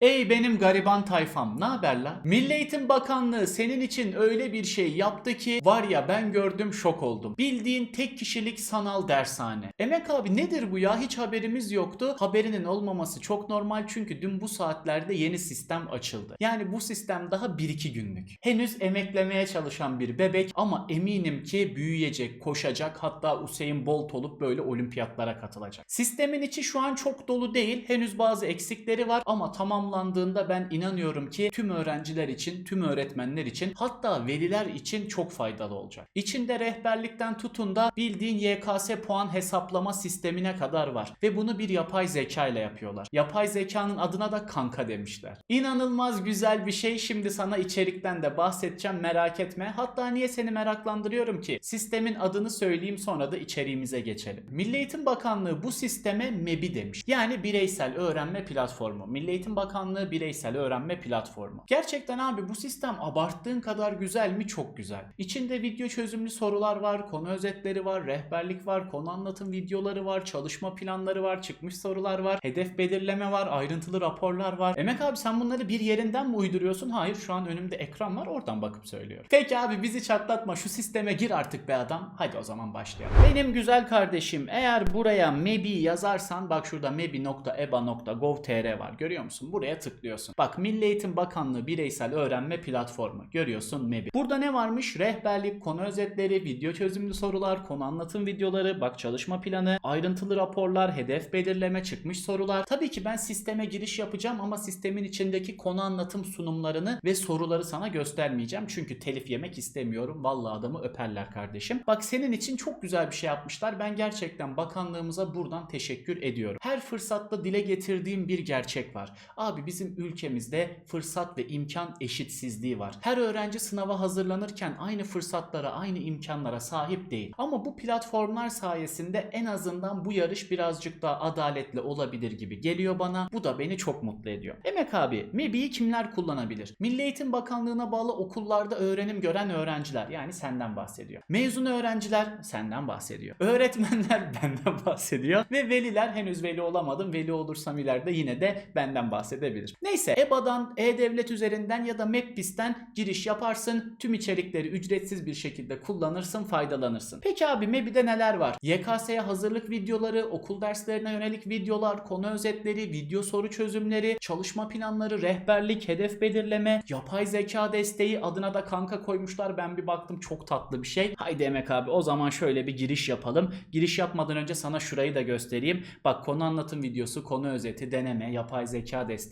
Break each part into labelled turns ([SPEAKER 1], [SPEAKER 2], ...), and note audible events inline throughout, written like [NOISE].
[SPEAKER 1] Ey benim gariban tayfam ne haber la? Milli Eğitim Bakanlığı senin için öyle bir şey yaptı ki var ya ben gördüm şok oldum. Bildiğin tek kişilik sanal dershane. Emek abi nedir bu ya hiç haberimiz yoktu. Haberinin olmaması çok normal çünkü dün bu saatlerde yeni sistem açıldı. Yani bu sistem daha 1-2 günlük. Henüz emeklemeye çalışan bir bebek ama eminim ki büyüyecek, koşacak hatta Usain Bolt olup böyle olimpiyatlara katılacak. Sistemin içi şu an çok dolu değil. Henüz bazı eksikleri var ama tamamlandığında ben inanıyorum ki tüm öğrenciler için, tüm öğretmenler için hatta veliler için çok faydalı olacak. İçinde rehberlikten tutun da bildiğin YKS puan hesaplama sistemine kadar var ve bunu bir yapay zeka ile yapıyorlar. Yapay zekanın adına da kanka demişler. İnanılmaz güzel bir şey. Şimdi sana içerikten de bahsedeceğim merak etme. Hatta niye seni meraklandırıyorum ki? Sistemin adını söyleyeyim sonra da içeriğimize geçelim. Milli Eğitim Bakanlığı bu sisteme MEBI demiş. Yani bireysel öğrenme platformu. Milli Eğitim Bakanlığı bireysel öğrenme platformu. Gerçekten abi bu sistem abarttığın kadar güzel mi? Çok güzel. İçinde video çözümlü sorular var, konu özetleri var, rehberlik var, konu anlatım videoları var, çalışma planları var, çıkmış sorular var, hedef belirleme var, ayrıntılı raporlar var. Emek abi sen bunları bir yerinden mi uyduruyorsun? Hayır şu an önümde ekran var oradan bakıp söylüyorum. Peki abi bizi çatlatma şu sisteme gir artık be adam. Hadi o zaman başlayalım. Benim güzel kardeşim eğer buraya MEBI yazarsan bak şurada mebi.eba.gov.tr var görüyor musun? Buraya tıklıyorsun. Bak Milli Eğitim Bakanlığı Bireysel Öğrenme Platformu görüyorsun MEBI. Burada ne varmış? Rehberlik, konu özetleri, video çözümlü sorular, konu anlatım videoları, bak çalışma planı, ayrıntılı raporlar, hedef belirleme, çıkmış sorular. Tabii ki ben sisteme giriş yapacağım ama sistemin içindeki konu anlatım sunumlarını ve soruları sana göstermeyeceğim. Çünkü telif yemek istemiyorum. Vallahi adamı öperler kardeşim. Bak senin için çok güzel bir şey yapmışlar. Ben gerçekten bakanlığımıza buradan teşekkür ediyorum. Her fırsatta dile getirdiğim bir gerçek var. Abi bizim ülkemizde fırsat ve imkan eşitsizliği var. Her öğrenci sınava hazırlanırken aynı fırsatlara, aynı imkanlara sahip değil. Ama bu platformlar sayesinde en azından bu yarış birazcık daha adaletli olabilir gibi geliyor bana. Bu da beni çok mutlu ediyor. Emek abi, MEBI'yi kimler kullanabilir? Milli Eğitim Bakanlığı'na bağlı okullarda öğrenim gören öğrenciler yani senden bahsediyor. Mezun öğrenciler senden bahsediyor. Öğretmenler [LAUGHS] benden bahsediyor. Ve veliler henüz veli olamadım. Veli olursam ileride yine de benden bahsedebilir. Neyse EBA'dan, E-Devlet üzerinden ya da MEPBİS'ten giriş yaparsın. Tüm içerikleri ücretsiz bir şekilde kullanırsın, faydalanırsın. Peki abi MEBİ'de neler var? YKS'ye hazırlık videoları, okul derslerine yönelik videolar, konu özetleri, video soru çözümleri, çalışma planları, rehberlik, hedef belirleme, yapay zeka desteği adına da kanka koymuşlar. Ben bir baktım çok tatlı bir şey. Haydi Emek abi o zaman şöyle bir giriş yapalım. Giriş yapmadan önce sana şurayı da göstereyim. Bak konu anlatım videosu, konu özeti, deneme, yapay zeka desteği,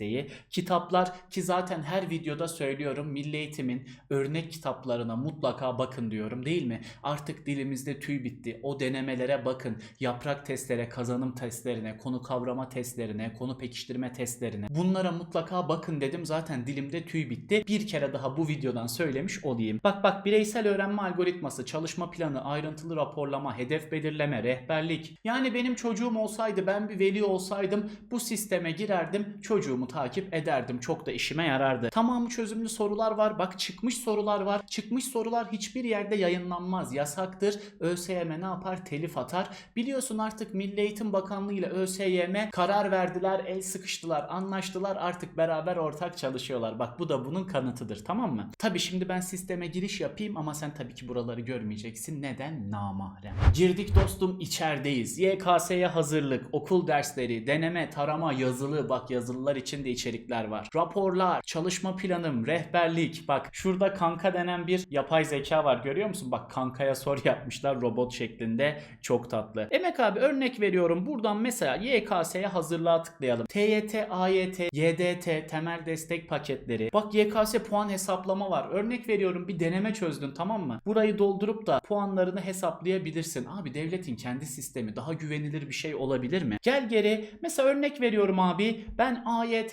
[SPEAKER 1] kitaplar ki zaten her videoda söylüyorum Milli Eğitim'in örnek kitaplarına mutlaka bakın diyorum değil mi? Artık dilimizde tüy bitti. O denemelere bakın. Yaprak testlere, kazanım testlerine, konu kavrama testlerine, konu pekiştirme testlerine. Bunlara mutlaka bakın dedim. Zaten dilimde tüy bitti. Bir kere daha bu videodan söylemiş olayım. Bak bak bireysel öğrenme algoritması, çalışma planı, ayrıntılı raporlama, hedef belirleme, rehberlik. Yani benim çocuğum olsaydı, ben bir veli olsaydım bu sisteme girerdim, çocuğumu takip ederdim. Çok da işime yarardı. Tamamı çözümlü sorular var. Bak çıkmış sorular var. Çıkmış sorular hiçbir yerde yayınlanmaz. Yasaktır. ÖSYM ne yapar? Telif atar. Biliyorsun artık Milli Eğitim Bakanlığı ile ÖSYM karar verdiler, el sıkıştılar, anlaştılar. Artık beraber ortak çalışıyorlar. Bak bu da bunun kanıtıdır tamam mı? Tabi şimdi ben sisteme giriş yapayım ama sen tabii ki buraları görmeyeceksin. Neden? Namahrem. Girdik dostum içerideyiz. YKS'ye hazırlık, okul dersleri, deneme, tarama, yazılı. Bak yazılılar için de içerikler var. Raporlar, çalışma planım, rehberlik. Bak şurada kanka denen bir yapay zeka var görüyor musun? Bak kankaya sor yapmışlar robot şeklinde. Çok tatlı. Emek abi örnek veriyorum. Buradan mesela YKS'ye hazırlığa tıklayalım. TYT, AYT, YDT, temel destek paketleri. Bak YKS puan hesaplama var. Örnek veriyorum bir deneme çözdün tamam mı? Burayı doldurup da puanlarını hesaplayabilirsin. Abi devletin kendi sistemi daha güvenilir bir şey olabilir mi? Gel geri. Mesela örnek veriyorum abi. Ben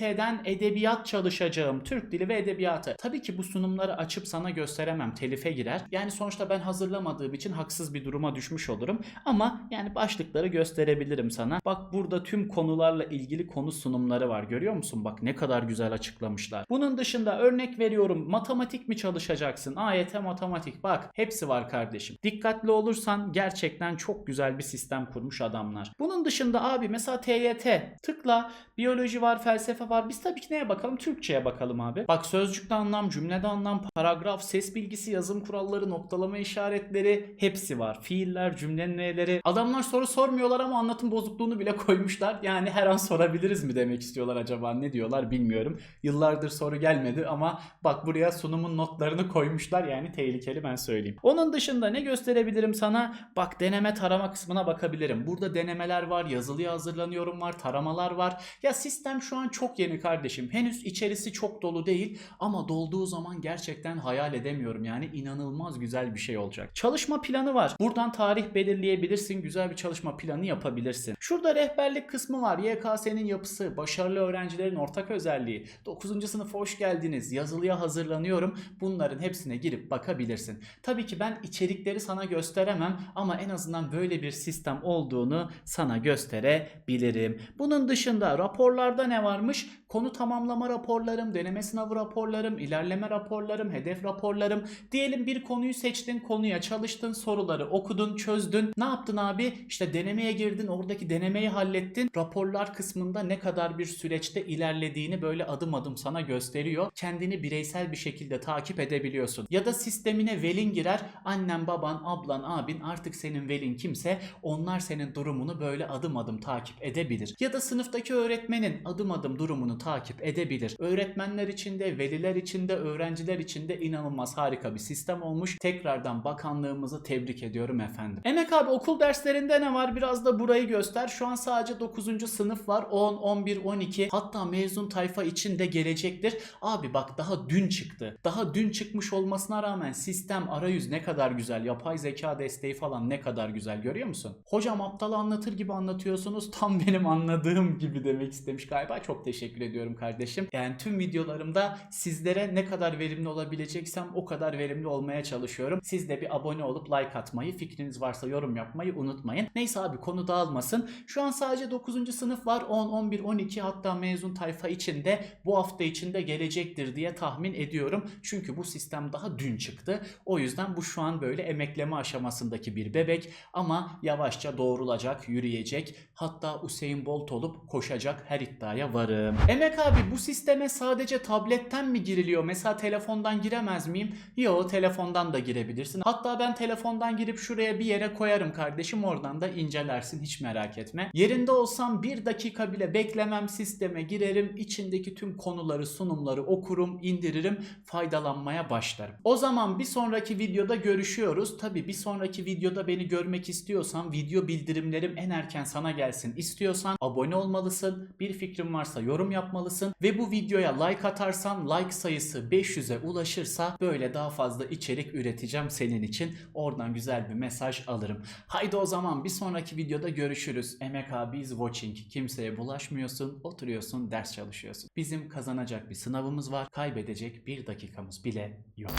[SPEAKER 1] AYT'den edebiyat çalışacağım. Türk dili ve edebiyatı. Tabii ki bu sunumları açıp sana gösteremem. Telife girer. Yani sonuçta ben hazırlamadığım için haksız bir duruma düşmüş olurum. Ama yani başlıkları gösterebilirim sana. Bak burada tüm konularla ilgili konu sunumları var. Görüyor musun? Bak ne kadar güzel açıklamışlar. Bunun dışında örnek veriyorum. Matematik mi çalışacaksın? AYT matematik. Bak hepsi var kardeşim. Dikkatli olursan gerçekten çok güzel bir sistem kurmuş adamlar. Bunun dışında abi mesela TYT tıkla biyoloji var, felsefe sayfa var. Biz tabii ki neye bakalım? Türkçe'ye bakalım abi. Bak sözcükte anlam, cümlede anlam, paragraf, ses bilgisi, yazım kuralları, noktalama işaretleri hepsi var. Fiiller, cümlenin neleri. Adamlar soru sormuyorlar ama anlatım bozukluğunu bile [LAUGHS] koymuşlar. Yani her an sorabiliriz mi demek istiyorlar acaba ne diyorlar bilmiyorum. Yıllardır soru gelmedi ama bak buraya sunumun notlarını koymuşlar yani tehlikeli ben söyleyeyim. Onun dışında ne gösterebilirim sana? Bak deneme tarama kısmına bakabilirim. Burada denemeler var, yazılıya hazırlanıyorum var, taramalar var. Ya sistem şu an çok yeni kardeşim. Henüz içerisi çok dolu değil ama dolduğu zaman gerçekten hayal edemiyorum. Yani inanılmaz güzel bir şey olacak. Çalışma planı var. Buradan tarih belirleyebilirsin. Güzel bir çalışma planı yapabilirsin. Şurada rehberlik kısmı var. YKS'nin yapısı, başarılı öğrencilerin ortak özelliği. 9. sınıfa hoş geldiniz. Yazılıya hazırlanıyorum. Bunların hepsine girip bakabilirsin. Tabii ki ben içerikleri sana gösteremem ama en azından böyle bir sistem olduğunu sana gösterebilirim. Bunun dışında raporlarda ne varmış? change Konu tamamlama raporlarım, deneme sınavı raporlarım, ilerleme raporlarım, hedef raporlarım. Diyelim bir konuyu seçtin, konuya çalıştın, soruları okudun, çözdün. Ne yaptın abi? İşte denemeye girdin, oradaki denemeyi hallettin. Raporlar kısmında ne kadar bir süreçte ilerlediğini böyle adım adım sana gösteriyor. Kendini bireysel bir şekilde takip edebiliyorsun. Ya da sistemine velin girer. Annen, baban, ablan, abin artık senin velin kimse onlar senin durumunu böyle adım adım takip edebilir. Ya da sınıftaki öğretmenin adım adım durumunu takip edebilir. Öğretmenler için de, veliler için de, öğrenciler için de inanılmaz harika bir sistem olmuş. Tekrardan bakanlığımızı tebrik ediyorum efendim. Emek abi okul derslerinde ne var? Biraz da burayı göster. Şu an sadece 9. sınıf var. 10, 11, 12 hatta mezun tayfa için de gelecektir. Abi bak daha dün çıktı. Daha dün çıkmış olmasına rağmen sistem arayüz ne kadar güzel. Yapay zeka desteği falan ne kadar güzel görüyor musun? Hocam aptal anlatır gibi anlatıyorsunuz. Tam benim anladığım gibi demek istemiş galiba. Çok teşekkür ediyorum kardeşim. Yani tüm videolarımda sizlere ne kadar verimli olabileceksem o kadar verimli olmaya çalışıyorum. Siz de bir abone olup like atmayı, fikriniz varsa yorum yapmayı unutmayın. Neyse abi konu dağılmasın. Şu an sadece 9. sınıf var. 10, 11, 12 hatta mezun tayfa içinde bu hafta içinde gelecektir diye tahmin ediyorum. Çünkü bu sistem daha dün çıktı. O yüzden bu şu an böyle emekleme aşamasındaki bir bebek ama yavaşça doğrulacak, yürüyecek. Hatta Usain Bolt olup koşacak her iddiaya varım. Emek abi bu sisteme sadece tabletten mi giriliyor? Mesela telefondan giremez miyim? Yo telefondan da girebilirsin. Hatta ben telefondan girip şuraya bir yere koyarım kardeşim oradan da incelersin hiç merak etme. Yerinde olsam bir dakika bile beklemem sisteme girerim. içindeki tüm konuları sunumları okurum indiririm faydalanmaya başlarım. O zaman bir sonraki videoda görüşüyoruz. Tabi bir sonraki videoda beni görmek istiyorsan video bildirimlerim en erken sana gelsin istiyorsan abone olmalısın. Bir fikrin varsa yorum yapmalısın ve bu videoya like atarsan like sayısı 500'e ulaşırsa böyle daha fazla içerik üreteceğim senin için. Oradan güzel bir mesaj alırım. Haydi o zaman bir sonraki videoda görüşürüz. Emek abi is watching. Kimseye bulaşmıyorsun, oturuyorsun, ders çalışıyorsun. Bizim kazanacak bir sınavımız var. Kaybedecek bir dakikamız bile yok.